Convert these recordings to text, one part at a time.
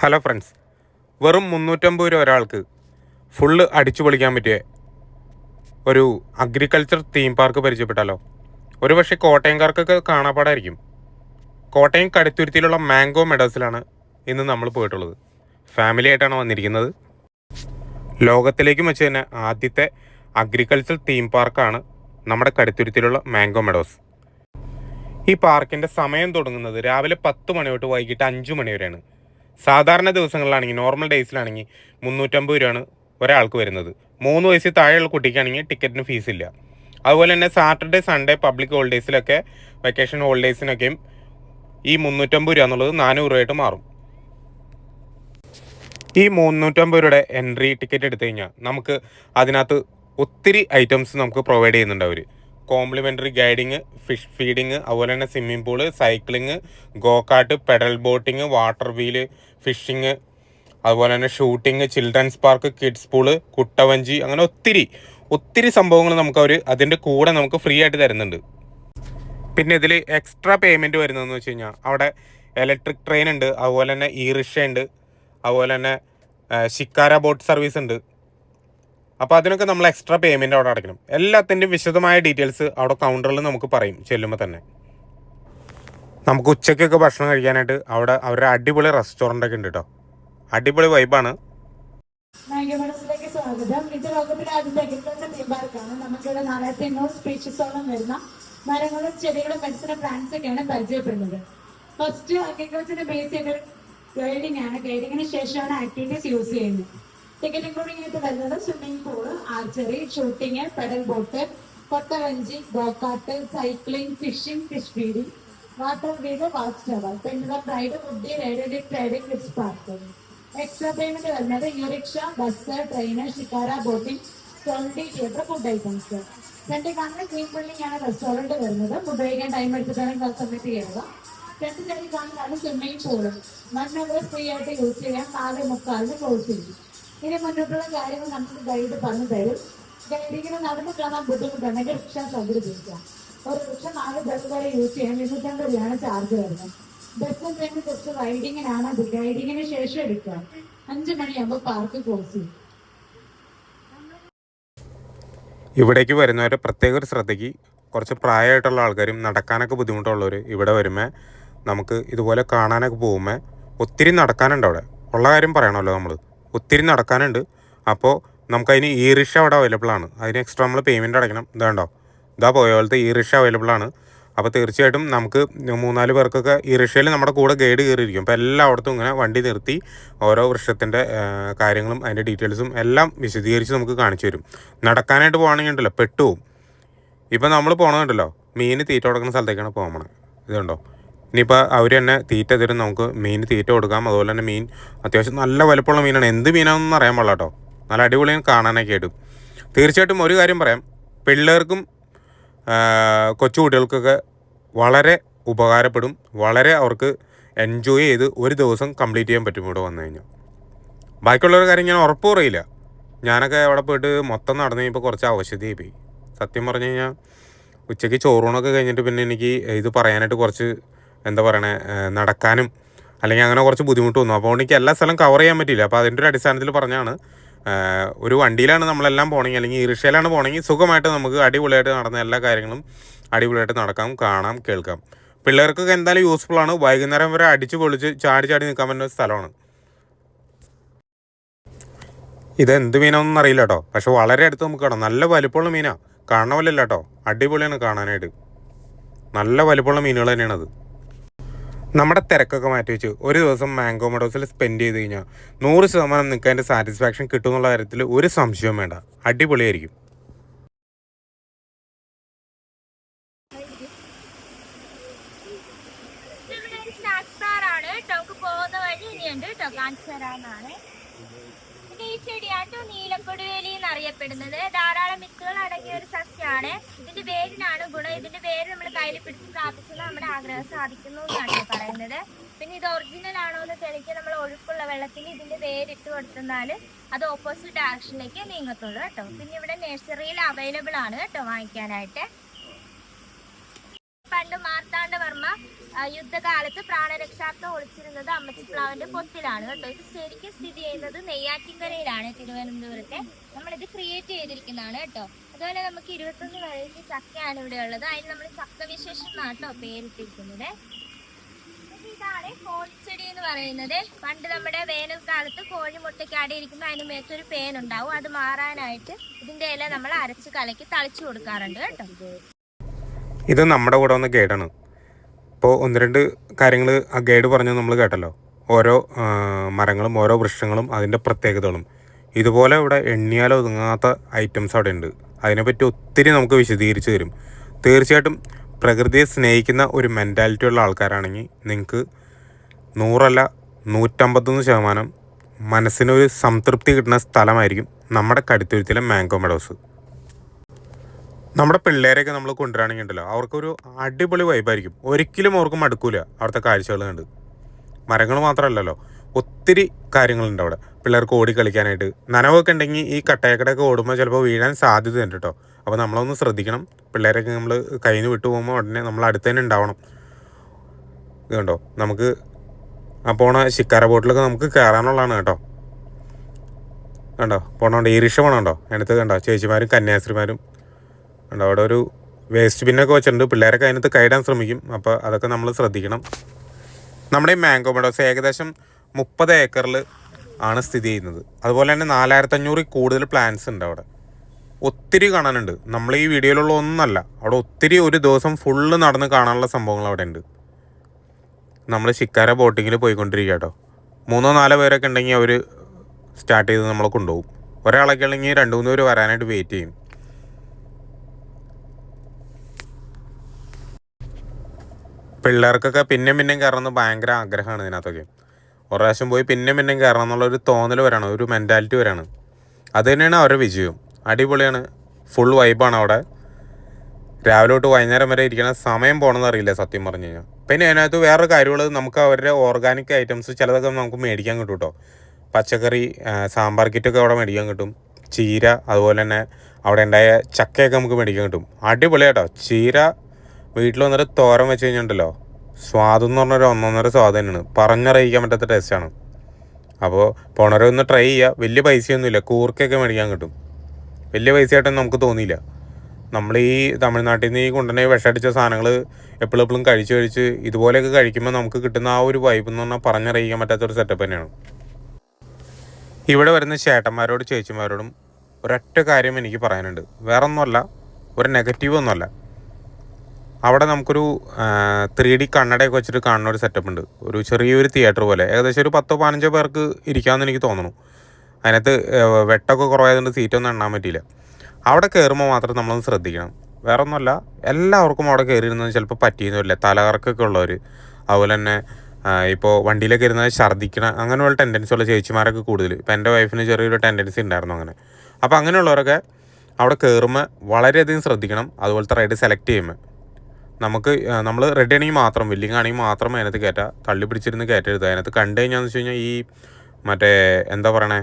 Hello friends വെറും മുന്നൂറ്റമ്പത് രൂപ ഒരാൾക്ക് ഫുള്ള് അടിച്ചു പൊളിക്കാൻ പറ്റിയ ഒരു അഗ്രികൾച്ചർ തീം പാർക്ക് പരിചയപ്പെട്ടാലോ? ഒരു പക്ഷേ കോട്ടയംകാർക്കൊക്കെ കാണാപ്പാടായിരിക്കും. കോട്ടയം കടുത്തുരുത്തിയിലുള്ള മാംഗോ മെഡൽസിലാണ് ഇന്ന് നമ്മൾ പോയിട്ടുള്ളത്. ഫാമിലി ആയിട്ടാണ് വന്നിരിക്കുന്നത്. ലോകത്തിലേക്കും വെച്ച് തന്നെ ആദ്യത്തെ അഗ്രികൾച്ചർ തീം പാർക്കാണ് നമ്മുടെ കടുത്തുരുത്തിയിലുള്ള മാംഗോ മെഡോസ് ഈ പാർക്കിന്റെ സമയം തുടങ്ങുന്നത് രാവിലെ പത്ത് മണി തൊട്ട് വൈകിട്ട് അഞ്ച് മണി വരെയാണ്. സാധാരണ ദിവസങ്ങളിലാണെങ്കിൽ നോർമൽ ഡേയ്സിലാണെങ്കിൽ മുന്നൂറ്റമ്പത് രൂപയാണ് ഒരാൾക്ക് വരുന്നത്. മൂന്ന് വയസ്സിൽ താഴെയുള്ള കുട്ടിക്കാണെങ്കിൽ ടിക്കറ്റിന് ഫീസില്ല അതുപോലെ തന്നെ സാറ്റർഡേ സൺഡേ പബ്ലിക് ഹോളിഡേയ്സിലൊക്കെ വെക്കേഷൻ ഹോളിഡേയ്സിനൊക്കെയും ഈ മുന്നൂറ്റമ്പത് രൂപ എന്നുള്ളത് നാനൂറ് രൂപയായിട്ട് മാറും. ഈ മുന്നൂറ്റമ്പത് രൂപയുടെ എൻട്രി ടിക്കറ്റ് എടുത്തു കഴിഞ്ഞാൽ നമുക്ക് അതിനകത്ത് ഒത്തിരി ഐറ്റംസ് നമുക്ക് പ്രൊവൈഡ് ചെയ്യുന്നുണ്ട് അവർ കോംപ്ലിമെന്ററി ഗൈഡിങ് ഫിഷ് ഫീഡിങ് അതുപോലെ തന്നെ swimming pool cycling go kart pedal boating water wheel fishing അതുപോലെ തന്നെ shooting children's park kids pool കുട്ടവഞ്ചി അങ്ങനെ ഒത്തിരി ഒത്തിരി സംഭവങ്ങൾ നമുക്ക് അവർ അതിന്റെ കൂടെ നമുക്ക് ഫ്രീ ആയിട്ട് തരുന്നുണ്ട്. പിന്നെ ഇതിൽ എക്സ്ട്രാ പേയ്മെന്റ് വരുന്നതെന്ന് വെച്ച് കഴിഞ്ഞാൽ അവിടെ ഇലക്ട്രിക് ട്രെയിൻ ഉണ്ട് അതുപോലെ തന്നെ ഇ റിക്ഷ ഉണ്ട് അതുപോലെ തന്നെ ശിക്കാര ബോട്ട് സർവീസ് ഉണ്ട്. അപ്പോൾ അതിനൊക്കെ നമ്മൾ എക്സ്ട്രാ പേയ്മെന്റ് അവിടെ അടയ്ക്കണം. എല്ലാത്തിന്റെയും വിശദമായ ഡീറ്റെയിൽസ് അവിടെ കൗണ്ടറിൽ നമുക്ക് പറയും ചെല്ലുമ്പോൾ തന്നെ. നമുക്ക് ഉച്ചയ്ക്കൊക്കെ ഭക്ഷണം കഴിക്കാനായിട്ട് അവിടെ അവരുടെ അടിപൊളി റെസ്റ്റോറന്റ് ഒക്കെ ഉണ്ട് കേട്ടോ അടിപൊളി വൈബാണ് സ്വാഗതം. ലോകത്തിലെ ആദ്യത്തെ തീം പാർക്കാണ് മരങ്ങളും ചെടികളും മെഡിസിനും പ്ലാന്റ്സ് ഒക്കെയാണ് പരിചയപ്പെടുന്നത്. ഫസ്റ്റ് അഗ്രികൾച്ചറിന്റെ ബേസ് ചെയ്ത് ഗൈഡിംഗ് ആണ്. ഗൈഡിങ്ങിന് ശേഷമാണ് ആക്ടിവിറ്റീസ് യൂസ് ചെയ്യുന്നത്. ടിക്കറ്റ് ഇൻക്ലൂഡിംഗ് ആയിട്ട് വരുന്നത് swimming pool archery shooting pedal boat കൊത്തവഞ്ചി go kart cycling fishing fish feeding water wheel watch tower പെണ്ണുള്ള ride foodie ride trading kids park extra payment വരുന്നത് e rickshaw bus train shikara boating twenty theatre food items രണ്ട് കാണുന്ന pulling ആണ് restaurant വരുന്നത്. Food കഴിക്കാൻ time എടുത്തിട്ടാണ് submit ചെയ്യുക രണ്ട് സൈഡിൽ കാണുന്നതാണ് സ്വിമ്മിംഗ് പൂൾ മണ്ണവർ ഫ്രീ ആയിട്ട് യൂസ് ചെയ്യാം. നാല് മുക്കാലിന് ക്ലോസ് ചെയ്യും. ഇനി മുന്നോട്ടുള്ള കാര്യങ്ങൾ നമുക്ക് ഗൈഡ് പറഞ്ഞു തരും. ഗൈഡിങ്ങിന് നടന്നു കാണാൻ ബുദ്ധിമുട്ടുണ്ടെങ്കിൽ റിക്ഷ സംഘടിപ്പിക്കാം ഒരു റിക്ഷ നാല് ബസ് വരെ യൂസ് ചെയ്യാൻ ഇരുന്നൂറ്റമ്പത് രൂപയാണ് ചാർജ് വരുന്നത് ബസ് ട്രെയിൻ ജസ്റ്റ് റൈഡിങ്ങിനാണ് അത്. ഗൈഡിങ്ങിന് ശേഷം എടുക്കുക അഞ്ചു മണിയാകുമ്പോൾ പാർക്ക് ക്ലോസ് ചെയ്യും. ഇവിടേക്ക് വരുന്നവരെ പ്രത്യേക ഒരു ശ്രദ്ധയ്ക്ക് കുറച്ച് പ്രായമായിട്ടുള്ള ആൾക്കാരും നടക്കാനൊക്കെ ബുദ്ധിമുട്ടുള്ളവർ ഇവിടെ വരുമ്പോൾ നമുക്ക് ഇതുപോലെ കാണാനൊക്കെ പോകുമ്പോൾ ഒത്തിരി നടക്കാനുണ്ട് അവിടെ. ഉള്ള കാര്യം പറയണമല്ലോ നമ്മൾ ഒത്തിരി നടക്കാനുണ്ട്. അപ്പോൾ നമുക്കതിന് ഇ റിക്ഷ അവിടെ അവൈലബിൾ ആണ്. അതിന് എക്സ്ട്രാ നമ്മൾ പേയ്മെന്റ് അടയ്ക്കണം. ഇതാണ്ടോ ഇതാ പോയ പോലത്തെ ഇ റിക്ഷ അവൈലബിൾ ആണ്. അപ്പോൾ തീർച്ചയായിട്ടും നമുക്ക് മൂന്നാൽ പേർക്കൊക്കെ ഈ റിക്ഷയിൽ നമ്മുടെ കൂടെ ഗൈഡ് കയറിയിരിക്കും. അപ്പോൾ എല്ലാം എല്ലായിടത്തും ഇങ്ങനെ വണ്ടി നിർത്തി ഓരോ വൃക്ഷത്തിന്റെ കാര്യങ്ങളും അതിന്റെ ഡീറ്റെയിൽസും എല്ലാം വിശദീകരിച്ച് നമുക്ക് കാണിച്ചു തരും. നടക്കാനായിട്ട് പോകുകയാണെങ്കിൽ ഉണ്ടല്ലോ പെട്ടുപോകും ഇപ്പം നമ്മൾ പോകണമെന്നുണ്ടല്ലോ മീൻ തീറ്റ കൊടുക്കുന്ന സ്ഥലത്തേക്കാണ് പോകണത് ഇതുണ്ടോ ഇനിയിപ്പോൾ അവർ തന്നെ തീറ്റ തരും നമുക്ക് മീൻ തീറ്റ കൊടുക്കാം. അതുപോലെ തന്നെ മീൻ അത്യാവശ്യം നല്ല വലുപ്പമുള്ള മീനാണ്. എന്ത് മീനാണെന്ന് അറിയാൻ പാടില്ല കേട്ടോ. നല്ല അടിപൊളിയും കാണാനൊക്കെ ആയിട്ട്. തീർച്ചയായിട്ടും ഒരു കാര്യം പറയാം. പിള്ളേർക്കും കൊച്ചുകുട്ടികൾക്കൊക്കെ കൊച്ചു കുട്ടികൾക്കൊക്കെ വളരെ ഉപകാരപ്പെടും. വളരെ അവർക്ക് എൻജോയ് ചെയ്ത് ഒരു ദിവസം കംപ്ലീറ്റ് ചെയ്യാൻ പറ്റും ഇവിടെ വന്നു കഴിഞ്ഞാൽ. ബാക്കിയുള്ള ഒരു കാര്യം ഞാൻ ഉറപ്പ് പറയില്ല. ഞാനൊക്കെ അവിടെ പോയിട്ട് മൊത്തം നടന്നു കഴിഞ്ഞപ്പോൾ കുറച്ച് ഔഷധി പോയി. സത്യം പറഞ്ഞു കഴിഞ്ഞാൽ ഉച്ചയ്ക്ക് ചോറൂണൊക്കെ കഴിഞ്ഞിട്ട് പിന്നെ എനിക്ക് ഇത് പറയാനായിട്ട് കുറച്ച് എന്താ പറയണേ നടക്കാനും അല്ലെങ്കിൽ അങ്ങനെ കുറച്ച് ബുദ്ധിമുട്ട് വന്നു. അപ്പോൾ എനിക്ക് എല്ലാ സ്ഥലം കവർ ചെയ്യാൻ പറ്റിയില്ല. അപ്പോൾ അതിന്റെ ഒരു അടിസ്ഥാനത്തിൽ പറഞ്ഞാണ് ഒരു വണ്ടിയിലാണ് നമ്മളെല്ലാം പോകണമെങ്കിൽ അല്ലെങ്കിൽ ഈ റിക്ഷയിലാണ് പോകണമെങ്കിൽ സുഖമായിട്ട് നമുക്ക് അടിപൊളിയായിട്ട് നടന്ന എല്ലാ കാര്യങ്ങളും അടിപൊളിയായിട്ട് നടക്കാം കാണാം കേൾക്കാം. പിള്ളേർക്കൊക്കെ എന്തായാലും യൂസ്ഫുൾ ആണ്. വൈകുന്നേരം വരെ അടിച്ച് പൊളിച്ച് ചാടി ചാടി നിൽക്കാൻ പറ്റുന്ന സ്ഥലമാണ്. ഇത് എന്ത് മീനാണെന്നൊന്നും അറിയില്ല കേട്ടോ. പക്ഷെ വളരെ അടുത്ത് നമുക്ക് കാണാം. നല്ല വലിപ്പമുള്ള മീനാണ് കാണുന്ന പോലെ കേട്ടോ. അടിപൊളിയാണ് കാണാനായിട്ട്. നല്ല വലിപ്പമുള്ള മീനുകൾ തന്നെയാണത്. നമ്മുടെ തിരക്കൊക്കെ മാറ്റി വെച്ചു. ഒരു ദിവസം മാംഗോ മെഡോസിൽ സ്പെൻഡ് ചെയ്ത് കഴിഞ്ഞാൽ നൂറ് ശതമാനം നിങ്ങൾക്ക് അതിന്റെ സാറ്റിസ്ഫാക്ഷൻ കിട്ടും എന്നുള്ള കാര്യത്തിൽ ഒരു സംശയവും വേണ്ട. അടിപൊളിയായിരിക്കും. പോകുന്ന വഴി കേട്ടോ കാണിച്ചു തരാമെന്നാണ് ഈ ചെടിയാട്ടോ നീലക്കൊടുവേലി എന്നറിയപ്പെടുന്നത്. ധാരാളം വിത്തുകൾ അടങ്ങിയ ഒരു സസ്യമാണ് ഇതിന്റെ വേരിനാണ് ഗുണം. ഇതിന്റെ വേര് നമ്മൾ കയ്യിൽ പിടിച്ച് പ്രാപിച്ചത് നമ്മുടെ ആഗ്രഹം സാധിക്കുന്നു എന്നാണ് പറയുന്നത്. പിന്നെ ഇത് ഒറിജിനൽ ആണോ എന്ന് തെളിയിക്കാൻ നമ്മൾ ഒഴുക്കുള്ള വെള്ളത്തിൽ ഇതിന്റെ വേരിട്ട് കൊടുത്തെന്നാൽ അത് ഓപ്പോസിറ്റ് ഡയറക്ഷനിലേക്ക് നീങ്ങത്തുള്ളൂ കേട്ടോ. പിന്നെ ഇവിടെ നഴ്സറിയിൽ അവൈലബിൾ ആണ് കേട്ടോ വാങ്ങിക്കാനായിട്ട്. പണ്ട് മാർത്താണ്ഡവർമ്മ യുദ്ധകാലത്ത് പ്രാണരക്ഷാർത്ഥം ഒളിച്ചിരുന്നത് അമ്മച്ചിപ്ലാവിന്റെ പൊത്തിലാണ് കേട്ടോ. ഇത് ശരിക്കും സ്ഥിതി ചെയ്യുന്നത് നെയ്യാറ്റിൻകരയിലാണ് തിരുവനന്തപുരത്തെ. നമ്മളിത് ക്രിയേറ്റ് ചെയ്തിരിക്കുന്നതാണ് കേട്ടോ. അതുപോലെ നമുക്ക് ഇരുപത്തൊന്ന് വെറൈറ്റി ചക്കയാണ് ഇവിടെ ഉള്ളത്. അതിന് നമ്മൾ ചക്ക വിശേഷം കേട്ടോ പേരിട്ടിരിക്കുന്നത്. ഇതാണ് കോഴിച്ചെടി എന്ന് പറയുന്നത്. പണ്ട് നമ്മുടെ വേനൽക്കാലത്ത് കോഴി മുട്ടയ്ക്കാടി ഇരിക്കുമ്പോൾ അതിന് മേത്തൊരു പേനുണ്ടാവും. അത് മാറാനായിട്ട് ഇതിന്റെ ഇല നമ്മൾ അരച്ച് കലക്കി തളിച്ചു കൊടുക്കാറുണ്ട് കേട്ടോ. ഇത് നമ്മുടെ കൂടെ വന്ന ഗൈഡാണ്. ഇപ്പോൾ ഒന്ന് രണ്ട് കാര്യങ്ങൾ ആ ഗൈഡ് പറഞ്ഞു നമ്മൾ കേട്ടല്ലോ. ഓരോ മരങ്ങളും ഓരോ വൃക്ഷങ്ങളും അതിന്റെ പ്രത്യേകതകളും. ഇതുപോലെ ഇവിടെ എണ്ണിയാൽ ഒതുങ്ങാത്ത ഐറ്റംസ് അവിടെ ഉണ്ട് അതിനെപ്പറ്റി ഒത്തിരി നമുക്ക് വിശദീകരിച്ച് തരും. തീർച്ചയായിട്ടും പ്രകൃതിയെ സ്നേഹിക്കുന്ന ഒരു മെന്റാലിറ്റി ഉള്ള ആൾക്കാരാണെങ്കിൽ നിങ്ങൾക്ക് നൂറല്ല നൂറ്റമ്പത്തൊന്ന് ശതമാനം മനസ്സിനൊരു സംതൃപ്തി കിട്ടുന്ന സ്ഥലമായിരിക്കും നമ്മുടെ കടുത്തുരുത്തിലെ മാംഗോ മെഡോസ് നമ്മുടെ പിള്ളേരെയൊക്കെ നമ്മൾ കൊണ്ടുവരാണെങ്കിൽ ഉണ്ടല്ലോ അവർക്കൊരു അടിപൊളി വൈബായിരിക്കും ഒരിക്കലും അവർക്ക് മടുക്കൂല അവിടുത്തെ കാഴ്ചകൾ കണ്ട്. മരങ്ങൾ മാത്രമല്ലല്ലോ ഒത്തിരി കാര്യങ്ങളുണ്ട് അവിടെ. പിള്ളേർക്ക് ഓടി കളിക്കാനായിട്ട്. നനവൊക്കെ ഉണ്ടെങ്കിൽ ഈ കട്ടയക്കടയൊക്കെ ഓടുമ്പോൾ ചിലപ്പോൾ വീഴാൻ സാധ്യതയുണ്ട് കേട്ടോ. അപ്പോൾ നമ്മളൊന്ന് ശ്രദ്ധിക്കണം. പിള്ളേരൊക്കെ നമ്മൾ കയ്യിൽ നിന്ന് വിട്ടു പോകുമ്പോൾ ഉടനെ നമ്മൾ അടുത്ത് തന്നെ ഉണ്ടാവണം. ഇത് കണ്ടോ? നമുക്ക് ആ പോണ ശിക്കാര ബോട്ടിലൊക്കെ നമുക്ക് കയറാനുള്ളതാണ് കേട്ടോ. കണ്ടോ? പോണോണ്ട് ഈരിഷ പോണോണ്ടോ അതിനകത്ത് കണ്ടോ? ചേച്ചിമാരും കന്യാസ്ത്രീമാരും അവിടെ ഒരു വേസ്റ്റ് ബിന്നൊക്കെ വെച്ചിട്ടുണ്ട്. പിള്ളേരൊക്കെ അതിനകത്ത് കയറാൻ ശ്രമിക്കും. അപ്പോൾ അതൊക്കെ നമ്മൾ ശ്രദ്ധിക്കണം. നമ്മുടെ ഈ മാംഗോ മെഡോസ് ഏകദേശം മുപ്പത് ഏക്കറിൽ ആണ് സ്ഥിതി ചെയ്യുന്നത്. അതുപോലെ തന്നെ നാലായിരത്തഞ്ഞൂറിൽ കൂടുതൽ പ്ലാന്റ്സ് ഉണ്ട് അവിടെ. ഒത്തിരി കാണാനുണ്ട്. നമ്മൾ ഈ വീഡിയോയിലുള്ള ഒന്നല്ല. അവിടെ ഒത്തിരി ഒരു ദിവസം ഫുള്ള് നടന്ന് കാണാനുള്ള സംഭവങ്ങൾ അവിടെ ഉണ്ട്. നമ്മൾ ശിക്കാര ബോട്ടിങ്ങിൽ പോയിക്കൊണ്ടിരിക്കുക കേട്ടോ. മൂന്നോ നാലോ പേരൊക്കെ ഉണ്ടെങ്കിൽ അവർ സ്റ്റാർട്ട് ചെയ്ത് നമ്മളെ കൊണ്ടുപോകും. ഒരാളൊക്കെ ഉണ്ടെങ്കിൽ രണ്ട് മൂന്ന് പേര് വരാനായിട്ട് വെയിറ്റ് ചെയ്യും. പിള്ളേർക്കൊക്കെ പിന്നെ പിന്നെയും കയറണമെന്ന് ഭയങ്കര ആഗ്രഹമാണ് ഇതിനകത്തൊക്കെ. ഒരു പ്രാവശ്യം പോയി പിന്നെ പിന്നെയും കയറണം എന്നുള്ളൊരു തോന്നൽ വരാണ് ഒരു മെന്റാലിറ്റി വരാണ്. അത് തന്നെയാണ് അവരുടെ വിജയം അടിപൊളിയാണ്. ഫുൾ വൈബാണ് അവിടെ. രാവിലെ തൊട്ട് വൈകുന്നേരം വരെ ഇരിക്കണ സമയം പോകണമെന്ന് അറിയില്ല സത്യം പറഞ്ഞു കഴിഞ്ഞാൽ പിന്നെ അതിനകത്ത് വേറൊരു കാര്യമുള്ളത് നമുക്ക് അവരുടെ ഓർഗാനിക് ഐറ്റംസ് ചിലതൊക്കെ നമുക്ക് മേടിക്കാൻ കിട്ടും കേട്ടോ പച്ചക്കറി സാമ്പാർ കിറ്റൊക്കെ അവിടെ മേടിക്കാൻ കിട്ടും. ചീര അതുപോലെ തന്നെ അവിടെ ഉണ്ടായ ചക്കയൊക്കെ നമുക്ക് മേടിക്കാൻ കിട്ടും. അടിപൊളിയാട്ടോ. ചീര വീട്ടിൽ വന്നിട്ട് തോരൻ വെച്ച് കഴിഞ്ഞിട്ടുണ്ടല്ലോ. സ്വാദം എന്ന് പറഞ്ഞൊരു ഒന്നൊന്നര സ്വാദ് തന്നെയാണ്. പറഞ്ഞറിയിക്കാൻ പറ്റാത്ത ടേസ്റ്റാണ് അപ്പോൾ പോണവരെ ഒന്ന് ട്രൈ ചെയ്യുക വലിയ പൈസയൊന്നുമില്ല. കൂർക്കൊക്കെ മേടിക്കാൻ കിട്ടും. വലിയ പൈസയായിട്ടൊന്നും നമുക്ക് തോന്നിയില്ല. നമ്മൾ ഈ തമിഴ്നാട്ടിൽ നിന്ന് ഈ കൊണ്ടുവന്ന വിഷടിച്ച സാധനങ്ങൾ എപ്പോഴും എപ്പോഴും കഴിച്ച് കഴിച്ച് ഇതുപോലെയൊക്കെ കഴിക്കുമ്പോൾ നമുക്ക് കിട്ടുന്ന ആ ഒരു വൈബ് എന്ന് പറഞ്ഞാൽ പറഞ്ഞറിയിക്കാൻ പറ്റാത്തൊരു സെറ്റപ്പ് തന്നെയാണ്. ഇവിടെ വരുന്ന ചേട്ടന്മാരോട് ചേച്ചിമാരോടും ഒരൊറ്റ കാര്യം എനിക്ക് പറയാനുണ്ട്. വേറൊന്നുമല്ല. ഒരു നെഗറ്റീവ് ഒന്നുമല്ല. അവിടെ നമുക്കൊരു ത്രീ ഡി കണ്ണടയൊക്കെ വെച്ചിട്ട് കാണുന്ന ഒരു സെറ്റപ്പ് ഉണ്ട്. ഒരു ചെറിയൊരു തിയേറ്റർ പോലെ. ഏകദേശം ഒരു പത്തോ പതിനഞ്ചോ പേർക്ക് ഇരിക്കാമെന്ന് എനിക്ക് തോന്നുന്നു. അതിനകത്ത് വെട്ടമൊക്കെ കുറവായതുകൊണ്ട് സീറ്റൊന്നും എണ്ണാൻ പറ്റിയില്ല. അവിടെ കയറുമ്പോൾ മാത്രം നമ്മളൊന്ന് ശ്രദ്ധിക്കണം. വേറെ ഒന്നുമല്ല എല്ലാവർക്കും അവിടെ കയറിയിരുന്നത് ചിലപ്പോൾ പറ്റിയെന്ന് തലകറക്കൊക്കെ ഉള്ളവർ അതുപോലെ തന്നെ ഇപ്പോൾ വണ്ടിയിലൊക്കെ ഇരുന്നത് ഛർദ്ദിക്കണം അങ്ങനെയുള്ള ടെൻഡൻസി ഉള്ള ചേച്ചിമാരൊക്കെ കൂടുതൽ. ഇപ്പം എന്റെ വൈഫിന് ചെറിയൊരു ടെൻഡൻസി ഉണ്ടായിരുന്നു അങ്ങനെ. അപ്പോൾ അങ്ങനെയുള്ളവരൊക്കെ അവിടെ കയറുമ്പോൾ വളരെയധികം ശ്രദ്ധിക്കണം. അതുപോലത്തെ റൈഡ് സെലക്ട് ചെയ്യുമ്പോൾ. നമുക്ക് നമ്മൾ റെഡി ആണെങ്കിൽ മാത്രം വില്ലിങ് ആണെങ്കിൽ മാത്രം അതിനകത്ത് കയറ്റാം. തള്ളി പിടിച്ചിരുന്ന് കയറ്റരുത്. അതിനകത്ത് കണ്ടു കഴിഞ്ഞാന്ന് വെച്ച് കഴിഞ്ഞാൽ ഈ മറ്റേ എന്താ പറയണേ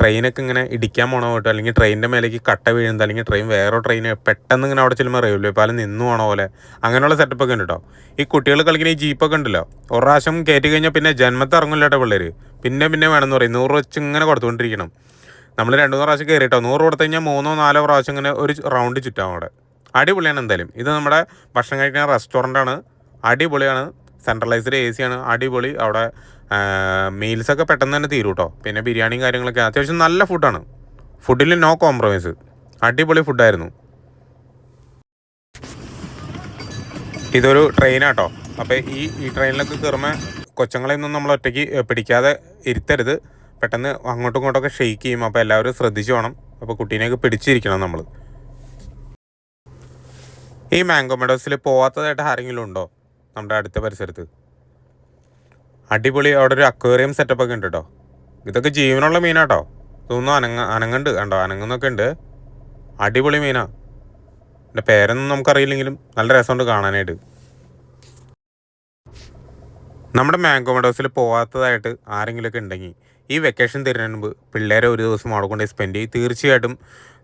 ട്രെയിനൊക്കെ ഇങ്ങനെ ഇടിക്കാൻ പോണ പോയിട്ട് അല്ലെങ്കിൽ ട്രെയിനിന്റെ മേലേക്ക് കട്ട വീഴുന്നത് അല്ലെങ്കിൽ ട്രെയിൻ വേറെ ട്രെയിൻ പെട്ടെന്ന് ഇങ്ങനെ അവിടെ ചെല്ലുമ്പോൾ റെയിൽവേ പാലം നിന്നു പോണ പോലെ. അങ്ങനെയുള്ള സെറ്റപ്പൊക്കെ ഉണ്ട് കേട്ടോ ഈ കുട്ടികൾ കളിക്കുന്ന ഈ ജീപ്പൊക്കെ ഉണ്ടല്ലോ. ഒരു പ്രാവശ്യം കയറ്റി കഴിഞ്ഞാൽ പിന്നെ ജന്മത്തെ ഇറങ്ങില്ല കേട്ടോ പിള്ളേർ പിന്നെ പിന്നെ വേണമെന്ന് പറയും. നൂറ് വെച്ച് ഇങ്ങനെ കൊടുത്തുകൊണ്ടിരിക്കണം. നമ്മൾ രണ്ടു മൂന്ന് പ്രാവശ്യം കയറിയിട്ടോ നൂറ് കൊടുത്തു കഴിഞ്ഞാൽ മൂന്നോ നാലോ പ്രാവശ്യം ഇങ്ങനെ ഒരു റൗണ്ട് ചുറ്റാം അവിടെ. അടിപൊളിയാണ് എന്തായാലും. ഇത് നമ്മുടെ ഭക്ഷണം കഴിക്കുന്ന റെസ്റ്റോറന്റ് ആണ് അടിപൊളിയാണ്. സെൻട്രലൈസ്ഡ് എ സി ആണ്. അടിപൊളി. അവിടെ മീൽസൊക്കെ പെട്ടെന്ന് തന്നെ തീരും കേട്ടോ പിന്നെ ബിരിയാണിയും കാര്യങ്ങളൊക്കെ. അത്യാവശ്യം നല്ല ഫുഡാണ് ഫുഡിൽ നോ കോംപ്രമൈസ് അടിപൊളി ഫുഡായിരുന്നു ഇതൊരു ട്രെയിനാട്ടോ അപ്പോൾ ഈ ഈ ട്രെയിനിലൊക്കെ കയറുമ്പോൾ കൊച്ചങ്ങളെയൊന്നും നമ്മൾ ഒറ്റയ്ക്ക് പിടിക്കാതെ ഇരുത്തരുത്. പെട്ടെന്ന് അങ്ങോട്ടും ഇങ്ങോട്ടൊക്കെ ഷെയ്ക്ക് ചെയ്യും. അപ്പോൾ എല്ലാവരും ശ്രദ്ധിച്ചു വേണം. അപ്പോൾ കുട്ടീനെയൊക്കെ പിടിച്ചിരിക്കണം നമ്മൾ ഈ മാംഗോ മെഡോസിൽ പോവാത്തതായിട്ട് ആരെങ്കിലും ഉണ്ടോ? നമ്മുടെ അടുത്ത പരിസരത്ത്. അടിപൊളി അവിടെ ഒരു അക്വേറിയം സെറ്റപ്പ് ഒക്കെ ഉണ്ട് കേട്ടോ ഇതൊക്കെ ജീവനുള്ള മീനാ മീനാട്ടോ തോന്നുന്നു അനങ്ങ അനങ്ങുണ്ട് കണ്ടോ? അനങ്ങുന്നൊക്കെ ഉണ്ട്. അടിപൊളി മീനാ. എന്റെ പേരൊന്നും നമുക്കറിയില്ലെങ്കിലും നല്ല രസമുണ്ട് കാണാനായിട്ട്. നമ്മുടെ മാംഗോ മെഡോസിൽ പോവാത്തതായിട്ട് ആരെങ്കിലുമൊക്കെ ഉണ്ടെങ്കിൽ ഈ വെക്കേഷൻ തരുന്നതിന് മുമ്പ് പിള്ളേരെ ഒരു ദിവസം അവിടെ കൊണ്ടുപോയി സ്പെൻഡ് ചെയ്യും. തീർച്ചയായിട്ടും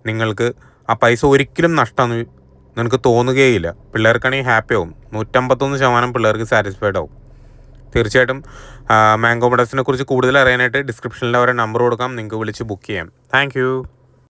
നിങ്ങൾക്ക് ആ പൈസ ഒരിക്കലും നഷ്ടമൊന്നും നിനക്ക് തോന്നുകയില്ല. പിള്ളേർക്കാണെങ്കിൽ ഹാപ്പി ആവും. നൂറ്റമ്പത്തൊന്ന് ശതമാനം പിള്ളേർക്ക് സാറ്റിസ്ഫൈഡ് ആവും. തീർച്ചയായിട്ടും മാംഗോ മെഡസിനെ കുറിച്ച് കൂടുതൽ അറിയാനായിട്ട് ഡിസ്ക്രിപ്ഷനിൽ അവരെ നമ്പർ കൊടുക്കാം. നിങ്ങൾക്ക് വിളിച്ച് ബുക്ക് ചെയ്യാം. താങ്ക്